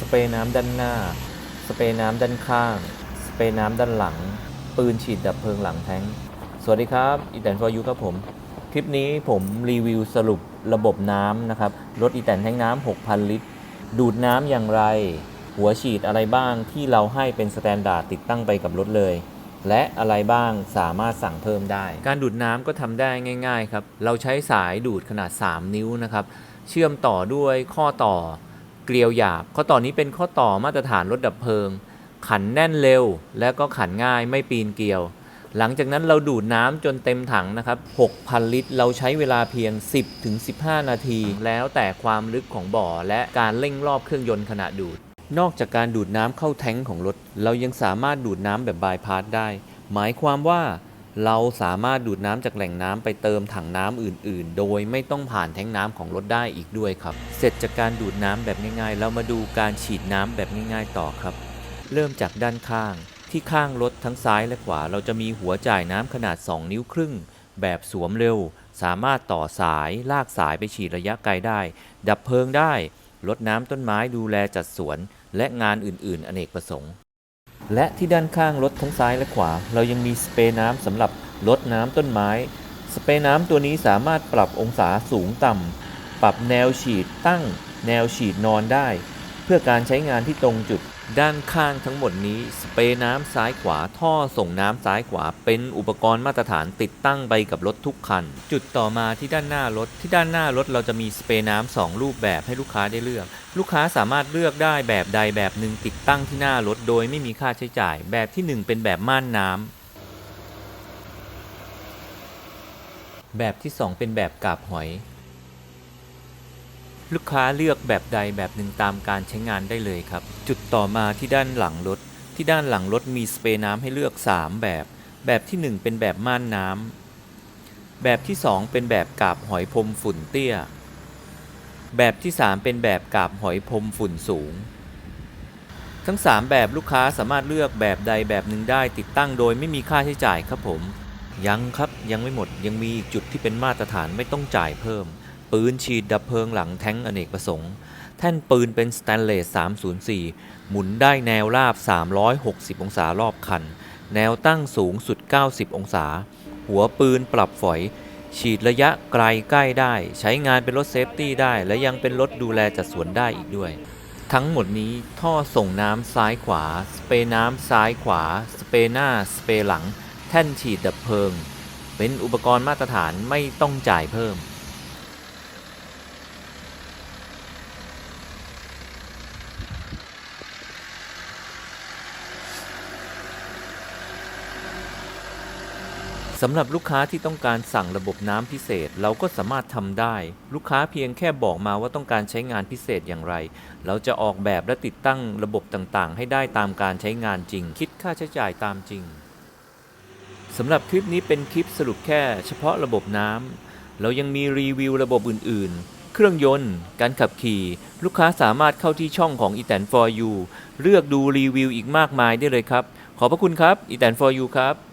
สเปรย์น้ำด้านหน้า สเปรย์น้ำด้านข้าง สเปรย์น้ำด้านหลัง ปืนฉีดดับเพลิงหลังแท้ง สวัสดีครับอีแตนฟอร์ยูครับผม คลิปนี้ผมรีวิวสรุประบบน้ำนะครับ รถอีแตนแท้งน้ำ6,000 ลิตร ดูดน้ำอย่างไร หัวฉีดอะไรบ้างที่เราให้เป็นสแตนดาร์ดติดตั้งไปกับรถเลย และอะไรบ้างสามารถสั่งเพิ่มได้ การดูดน้ำก็ทำได้ง่าย ๆ ครับ เราใช้สายดูดขนาด 3 นิ้วนะครับ เชื่อมต่อด้วยข้อต่อ กลียวหยาบ ข้อต่อนี้เป็นข้อต่อมาตรฐานรถดับเพลิง ขันแน่นเร็ว และก็ขันง่ายไม่ปีนเกลียว หลังจากนั้นเราดูดน้ำจนเต็มถังนะครับ 6,000 ลิตร เราใช้เวลาเพียง 10-15 นาที แล้วแต่ความลึกของบ่อและการเร่งรอบเครื่องยนต์ขณะดูด นอกจากการดูดน้ำเข้าแท้งของรถ เรายังสามารถดูดน้ำแบบบายพาสได้ หมายความว่า เราสามารถดูดน้ำจากแหล่งน้ำไปเติมถังน้ำอื่น ๆ โดยไม่ต้องผ่านแท้งน้ำของรถได้อีกด้วยครับ เสร็จจากการดูดน้ำแบบง่ายๆ เรามาดูการฉีดน้ำแบบง่าย ๆ ต่อครับ เริ่มจากด้านข้าง ที่ข้างรถทั้งซ้ายและขวา เราจะมีหัวจ่ายน้ำขนาด 2 นิ้วครึ่ง แบบสวมเร็ว สามารถต่อสายลากสายไปฉีดระยะไกลได้ ดับเพลิงได้ลดน้ำต้นไม้ดูแลจัดสวน และงานอื่น ๆ อเนกประสงค์ และที่ด้านข้างรถทั้งซ้ายและขวา เรายังมีสเปรย์น้ำสำหรับลดน้ำต้นไม้ สเปรย์น้ำตัวนี้สามารถปรับองศาสูงต่ำปรับแนวฉีดตั้งแนวฉีดนอนได้ พื่อการใช้งานที่ตรงจุด ด้านข้างทั้งหมดนี้ สเปรย์น้ำซ้ายขวาท่อส่งน้ำซ้ายขวา เป็นอุปกรณ์มาตรฐานติดตั้งไปกับรถทุกคัน จุดต่อมาที่ด้านหน้ารถ ที่ด้านหน้ารถเราจะมีสเปรย์น้ำสองรูปแบบให้ลูกค้าได้เลือก ลูกค้าสามารถเลือกได้แบบใดแบบหนึ่งติดตั้งที่หน้ารถ โดยไม่มีค่าใช้จ่าย แบบที่หนึ่งเป็นแบบม่านน้ำแบบที่ 2 เป็นแบบกาบหอย ลูกค้าเลือกแบบใดแบบหนึ่งตามการใช้งานได้เลยครับ จุดต่อมาที่ด้านหลังรถ ที่ด้านหลังรถมีสเปรย์น้ำให้เลือก 3 แบบ แบบที่ 1 เป็นแบบม่านน้ำแบบที่ 2 เป็นแบบกาบหอยพรมฝุ่นเตี้ย แบบที่ 3 เป็นแบบกาบหอยพรมฝุ่นสูง ทั้ง 3 แบบลูกค้าสามารถเลือกแบบใดแบบหนึ่งได้ติดตั้งโดยไม่มีค่าใช้จ่ายครับผม ยังครับยังไม่หมดยังมีอีกจุดที่เป็นมาตรฐานไม่ต้องจ่ายเพิ่ม ปืนฉีดดับเพลิงหลังแท้งอเนกประสงค์ แท่นปืนเป็นสแตนเลส 304 หมุนได้แนวราบ 360 องศารอบคัน แนวตั้งสูงสุด 90 องศา หัวปืนปรับฝอย ฉีดระยะไกลใกล้ได้ ใช้งานเป็นรถเซฟตี้ได้ และยังเป็นรถดูแลจัดสวนได้อีกด้วย ทั้งหมดนี้ท่อส่งน้ำซ้ายขวา สเปรย์น้ำซ้ายขวา สเปรย์หน้า สเปรย์หลัง แท่นฉีดดับเพลิง เป็นอุปกรณ์มาตรฐานไม่ต้องจ่ายเพิ่ม สำหรับลูกค้าที่ต้องการสั่งระบบน้ำพิเศษ เราก็สามารถทำได้ ลูกค้าเพียงแค่บอกมาว่าต้องการใช้งานพิเศษอย่างไร เราจะออกแบบและติดตั้งระบบต่างๆ ให้ได้ตามการใช้งานจริง คิดค่าใช้จ่ายตามจริงสำหรับคลิปนี้เป็นคลิปสรุปแค่ เฉพาะระบบน้ำเรายังมีรีวิวระบบอื่น ๆ เครื่องยนต์ การขับขี่ ลูกค้าสามารถเข้าที่ช่องของ e t a n for you เลือกดูรีวิวอีกมากมายได้เลยครับ ขอบพระคุณครับ e t a n for you ครับ